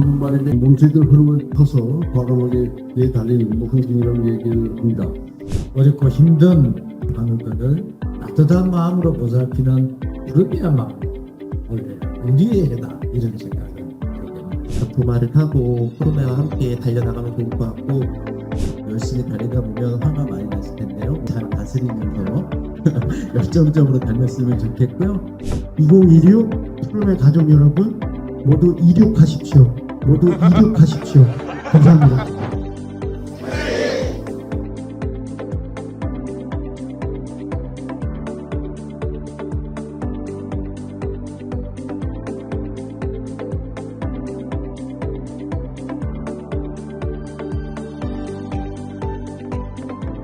말인데 몽체들 흐름을 터서 과감하게 내달리는 뭐 흥진이라는 얘기를 합니다. 어렵고 힘든 하늘들을 따뜻한 마음으로 보살피는 그룹이야말로 원래 우리의 해다 이런 생각을 됩니다. 부마를 타고 코로나와 함께 달려나가면 좋을 것 같고 열심히 달리다 보면 화가 많이 났을 텐데요. 잘 다스리면서 열정적으로 달렸으면 좋겠고요. 2016 프로의 가족 여러분 모두 이륙하십시오. 모두 이륙하십시오. 감사합니다.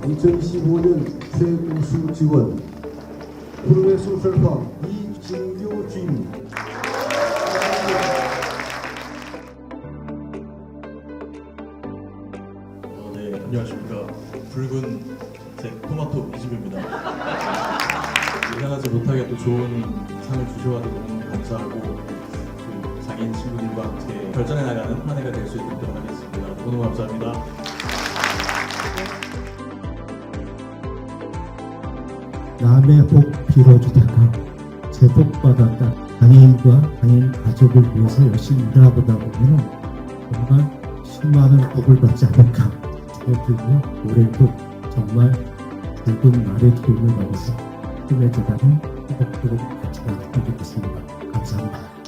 (2025년) 최우수 지원 푸르메 소셜파 이진교 주임 네, 안녕하십니까. 붉은 제 토마토 이주입니다. 예상하지 못하게 또 좋은 상을 주셔가지고 너무 감사하고 그 장애인 친구들과 함께 발전해 나가는 한 해가 될 수 있도록 하겠습니다. 너무너무 감사합니다. 남의 복 빌어주다가 제 복 받았다. 장애인과 장애인 가족을 위해서 열심히 일하보다 보면 정말 수많은 복을 받지 않을까 생각들고 올해도 정말 붉은 말의 기운을 받아서 꿈에 재단은 행복도록 같이 가면 좋겠습니다. 감사합니다.